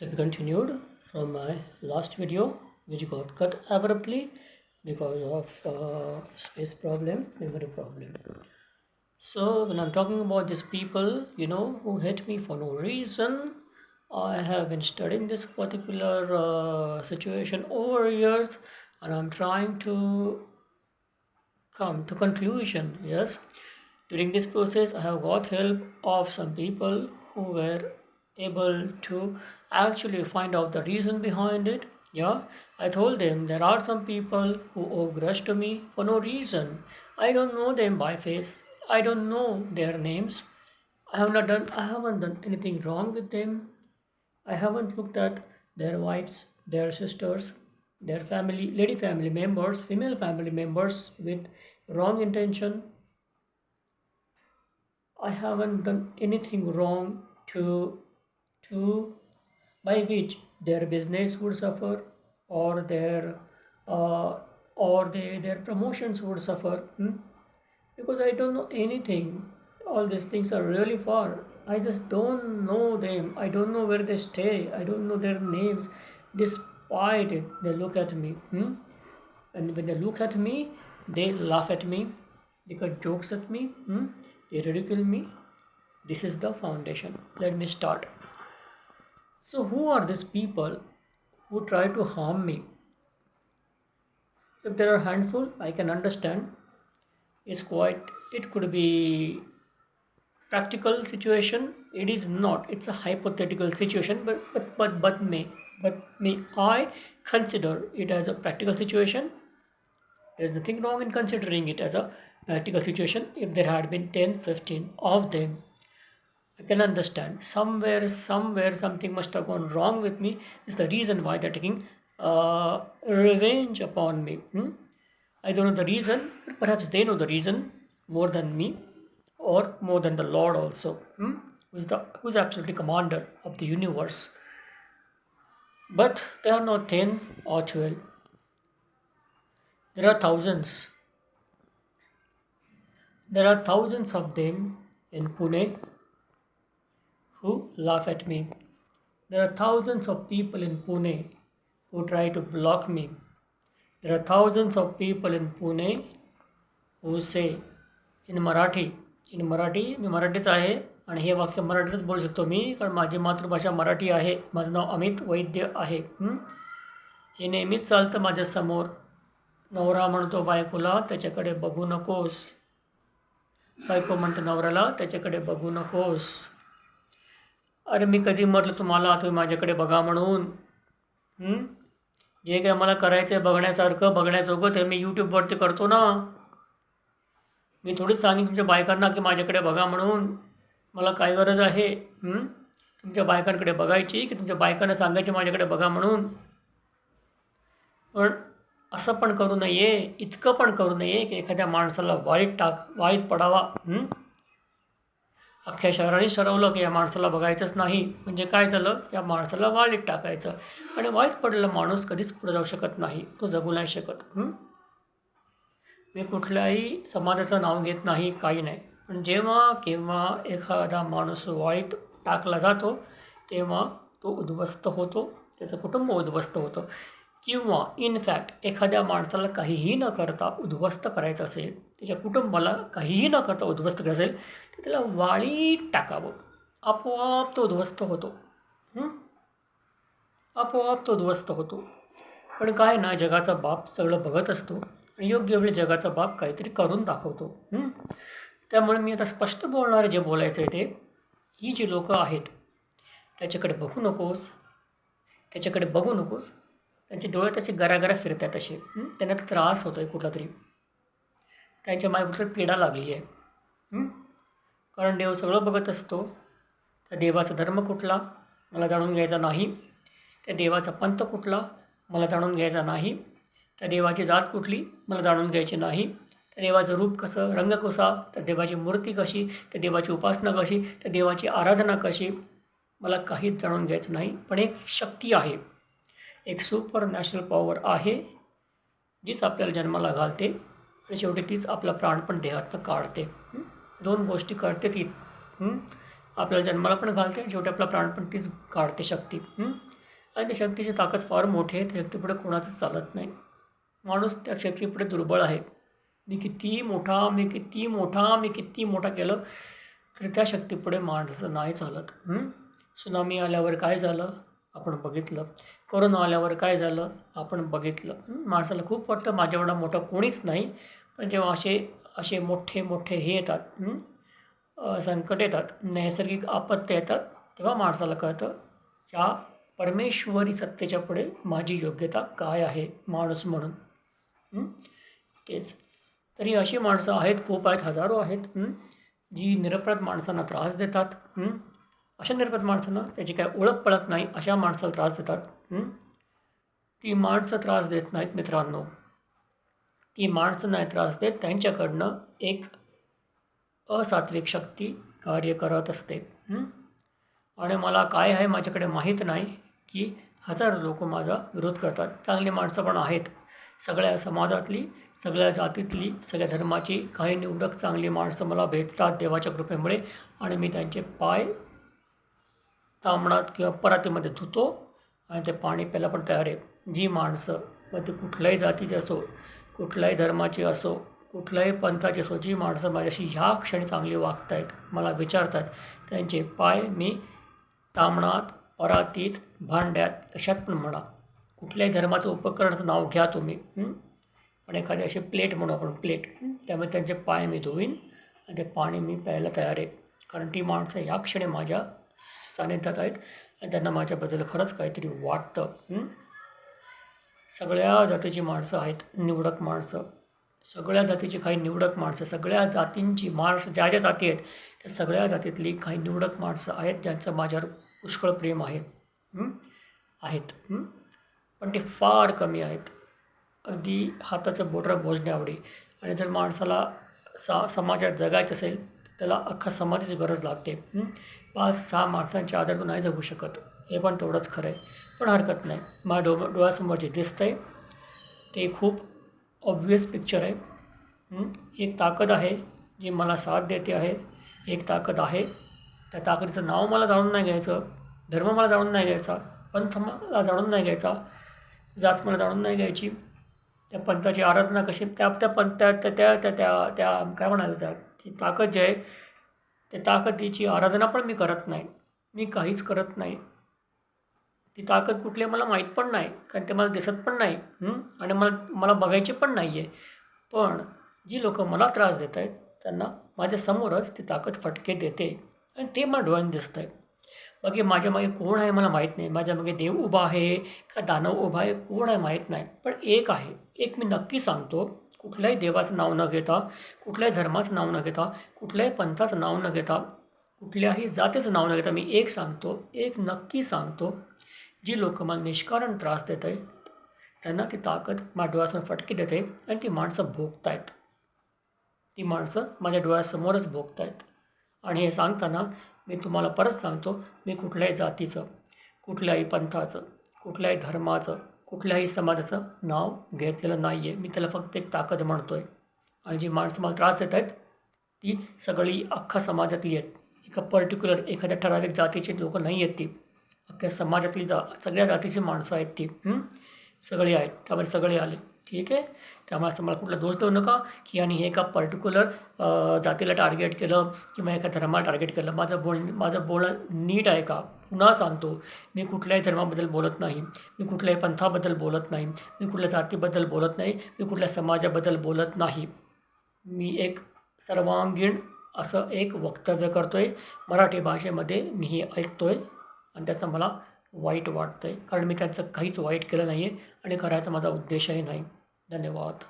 to be continued from my last video which got cut abruptly because of uh, space problem memory problem. So when i'm talking about these people you know who hate me for no reason i have been studying this particular uh, situation over years and i'm trying to come to conclusion yes. During this process i have got help of some people who were able to actually find out the reason behind it yeah? I told them there are some people who owe grudge to me for no reason. I don't know them by face. I don't know their names. I have not done i haven't done anything wrong with them. I haven't looked at their wives their sisters their family lady family members female family members with wrong intention. I haven't done anything wrong to to by which their business would suffer or their uh, or they, their promotions would suffer hmm? because I don't know anything. All these things are really far. I just don't know them. I don't know where they stay. I don't know their names. Despite it, they look at me. Hmm? And when they look at me, they laugh at me, they cut jokes at me, hmm? they ridicule me. This is the foundation. Let me start. So, who are these people who try to harm me? If there are handful, I can understand. It's quite. It could be practical situation. It is not. It's a hypothetical situation. But but but but may but may I consider it as a practical situation there's nothing wrong in considering it as a practical situation if there had been 10 15 of them i can understand somewhere somewhere something must have gone wrong with me is the reason why they're taking uh, revenge upon me hmm? i don't know the reason but perhaps they know the reason more than me or more than the lord also hmm? who's the who's absolutely commander of the universe but they are not 10 or 12 there are thousands. There are thousands of them in Pune who laugh at me. There are thousands of people in Pune who try to block me. There are thousands of people in Pune who say in Marathi, in Marathi, मी मराठीच आहे आणि हे वाक्य मराठीतच बोलू शकतो मी कारण माझी मातृभाषा मराठी आहे. माझं नाव अमित वैद्य आहे. हे? नेहमीच चालतं माझ्यासमोर नवरा म्हणतो बायकोला त्याच्याकडे बघू नकोस. बायको म्हणतो नवऱ्याला त्याच्याकडे बघू नकोस. अरे मी कधी म्हटलं तुम्हाला तुम्ही माझ्याकडे बघा म्हणून. जे काय मला करायचं आहे बघण्यासारखं बघण्याजोगं ते मी यूट्यूबवरती करतो ना. मी थोडीच सांगेन तुमच्या बायकांना की माझ्याकडे बघा म्हणून. मला काय गरज आहे? तुमच्या बायकांकडे बघायची की तुमच्या बायकांना सांगायची माझ्याकडे बघा म्हणून? पण असं पण करू नये इतकं पण करू नये की एखाद्या माणसाला वाईट टाक वाईट पडावा. अख्ख्या शहराने ठरवलं की या माणसाला बघायचंच नाही. म्हणजे काय झालं? या माणसाला वाळीत टाकायचं. आणि वाईट पडलेला माणूस कधीच पुढे जाऊ शकत नाही. तो जगू नाही शकत. मी कुठल्याही समाजाचं नाव घेत नाही काही नाही. पण जेव्हा केव्हा एखादा माणूस वाळीत टाकला जातो तेव्हा तो उद्ध्वस्त होतो. त्याचं कुटुंब उद्ध्वस्त होतं. किंवा इनफॅक्ट एखाद्या माणसाला काहीही न करता उद्ध्वस्त करायचं असेल त्याच्या कुटुंबाला काहीही न करता उद्ध्वस्त करायचं असेल तर त्याला वाळीत टाकावं. आपोआप तो उद्ध्वस्त होतो. आपोआप तो उद्ध्वस्त होतो. पण काय ना जगाचा बाप सगळं बघत असतो आणि योग्य वेळी जगाचा बाप काहीतरी करून दाखवतो. त्यामुळे मी आता स्पष्ट बोलणारे जे बोलायचं आहे ते ही जी लोकं आहेत त्याच्याकडे बघू नकोस त्याच्याकडे बघू नकोस त्यांचे डोळे तसे गरागरा फिरतात असे. त्यांना त्रास होतो आहे कुठला तरी. त्यांच्या माय पीडा लागली आहे. कारण देव सगळं बघत असतो. त्या देवाचा धर्म कुठला? मला जाणून घ्यायचा नाही. त्या देवाचा पंथ कुठला? मला जाणून घ्यायचा नाही. त्या देवाची जात कुठली? मला जाणून घ्यायची नाही. त्या देवाचं रूप कसं? रंग कसा? त्या देवाची मूर्ती कशी? त्या देवाची उपासना कशी? त्या देवाची आराधना कशी? मला काहीच जाणून घ्यायचं नाही. पण एक शक्ती आहे. एक सुपर नॅशनल पॉवर आहे जीच आपल्याला जन्माला घालते आणि शेवटी तीच आपला प्राण पण देहातनं काढते. दोन गोष्टी करते ती. आपल्याला जन्माला पण घालते आणि शेवटी आपला प्राण पण तीच काढते शक्ती. आणि त्या शक्तीची ताकद फार मोठी आहे त्या शक्तीपुढे कोणाचंच चालत नाही. माणूस त्या शक्तीपुढे दुर्बळ आहे. मी किती मोठा मी किती मोठा मी किती मोठा केलं तरी त्या शक्तीपुढे माणसं नाही चालत. सुनामी आल्यावर काय झालं? आपण बघितलं. कोरोना आल्यावर काय झालं? आपण बघितलं. माणसाला खूप वाटतं माझ्या एवढा मोठा कोणीच नाही. पण जेव्हा असे असे मोठे मोठे हे येतात संकट येतात नैसर्गिक आपत्त्या येतात तेव्हा माणसाला कळतं या परमेश्वरी सत्तेच्या पुढे माझी योग्यता काय आहे? माणूस म्हणून. तेच. तरी अशी माणसं आहेत खूप आहेत हजारो आहेत जी निरपराध माणसांना त्रास देतात अशा निर्गत माणसांना त्याची काय ओळख पडत नाही अशा माणसाला त्रास देतात. ती माणसं त्रास देत नाहीत मित्रांनो. ती माणसं नाही त्रास देत त्यांच्याकडनं एक असात्विक शक्ती कार्य करत असते. आणि मला काय आहे माझ्याकडे माहीत नाही की हजारो लोक माझा विरोध करतात. चांगली माणसं पण आहेत. सगळ्या समाजातली सगळ्या जातीतली सगळ्या धर्माची काही निवडक चांगली माणसं मला भेटतात देवाच्या कृपेमुळे आणि मी त्यांचे पाय तांबणात किंवा परातीमध्ये धुतो आणि ते पाणी प्यायला पण तयार आहे. जी माणसं मग ती कुठल्याही जातीची असो कुठल्याही धर्माची असो कुठल्याही पंथाची असो जी माणसं माझ्याशी ह्या क्षणी चांगली वागत आहेत मला विचारतात त्यांचे पाय मी तांबणात परातीत भांड्यात कशात पण म्हणा. कुठल्याही धर्माचं उपकरणाचं नाव घ्या तुम्ही पण एखादी अशी प्लेट म्हणू आपण प्लेट. त्यामुळे त्यांचे पाय मी धुवीन आणि ते पाणी मी प्यायला तयार आहे. कारण ती माणसं ह्या क्षणी माझ्या सानिध्यात आहेत. आणि त्यांना माझ्याबद्दल खरंच काहीतरी वाटतं. सगळ्या जातीची माणसं आहेत निवडक माणसं. सगळ्या जातीची काही निवडक माणसं सगळ्या जातींची माणसं ज्या ज्या जाती आहेत त्या सगळ्या जातीतली काही निवडक माणसं आहेत ज्यांचं माझ्यावर पुष्कळ प्रेम आहे. आहेत. पण ते फार कमी आहेत. अगदी हाताचं बोटर मोजण्यावडी आणि जर माणसाला सा समाजात जगायचं असेल त्याला अख्खा समाजाची गरज लागते. पाच सहा माणसांच्या आधार तो नाही जगू शकत. हे पण तेवढंच खरं आहे पण हरकत नाही. माझ्या डो डोळ्यासमोर जे दिसतं आहे ते खूप ऑब्वियस पिक्चर आहे. एक ताकद आहे जी मला साथ देते आहे. एक ताकद आहे. त्या ताकदीचं नाव मला जाणून नाही घ्यायचं. धर्म मला जाणून नाही घ्यायचा. पंथ मला जाणून नाही घ्यायचा. जात मला जाणून नाही घ्यायची. त्या पंथाची आराधना कशी त्या त्या पंथ त्या त्या त्या त्या त्या काय म्हणायचं त्या ती ताकद जी आहे त्या ताकदीची आराधना पण मी करत नाही. मी काहीच करत नाही. ती ताकद कुठली आहे मला माहीत पण नाही कारण ते मला दिसत पण नाही आणि मला मला बघायची पण नाही आहे पण जी लोकं मला त्रास देत आहेत त्यांना माझ्यासमोरच ती ताकद फटके देते. आणि ते मला डोळ्यांनी दिसत आहे बाकी माझ्या मागे कोण आहे मला माहीत नाही. माझ्या मागे देव उभा आहे का दानव उभा आहे कोण आहे माहीत नाही. पण एक आहे. एक मी नक्की सांगतो. कुठल्याही देवाचं नाव न घेता कुठल्याही धर्माचं नाव न घेता कुठल्याही पंथाचं नाव न घेता कुठल्याही जातीचं नाव न घेता मी एक सांगतो एक नक्की सांगतो जी लोकं मला निष्कारण त्रास देत आहेत त्यांना ती ताकद माझ्या डोळ्यासमोर फटकी देते आणि ती माणसं भोगतायत. ती माणसं माझ्या डोळ्यासमोरच भोगतायत. आणि हे सांगताना मी तुम्हाला परत सांगतो मी कुठल्याही जातीचं कुठल्याही पंथाचं कुठल्याही धर्माचं कुठल्याही समाजाचं नाव घेतलेलं नाही आहे मी त्याला फक्त एक ताकद म्हणतो आहे आणि जी माणसं मला त्रास देत आहेत ती सगळी अख्खा समाजातली आहेत. एका पर्टिक्युलर एखाद्या ठराविक जातीची लोकं नाही आहेत ती. अख्ख्या समाजातली जा सगळ्या जातीची माणसं आहेत ती. सगळी आहेत. त्यामध्ये सगळे आले. ठीक आहे? त्यामुळे असं मला कुठला दोष देऊ नका की आणि हे एका पर्टिक्युलर जातीला टार्गेट केलं किंवा एका धर्माला टार्गेट केलं. माझं बोल माझं बोलणं नीट आहे का? पुन्हा सांगतो मी कुठल्याही धर्माबद्दल बोलत नाही मी कुठल्याही पंथाबद्दल बोलत नाही मी कुठल्या जातीबद्दल बोलत नाही मी कुठल्या समाजाबद्दल बोलत नाही. मी एक सर्वांगीण असं एक वक्तव्य करतो आहे मराठी भाषेमध्ये मी हे ऐकतो आहे आणि त्याचं मला वाईट वाटतं आहे कारण मी त्यांचं काहीच वाईट केलं नाही आहे आणि करायचा माझा उद्देशही नाही. धन्यवाद.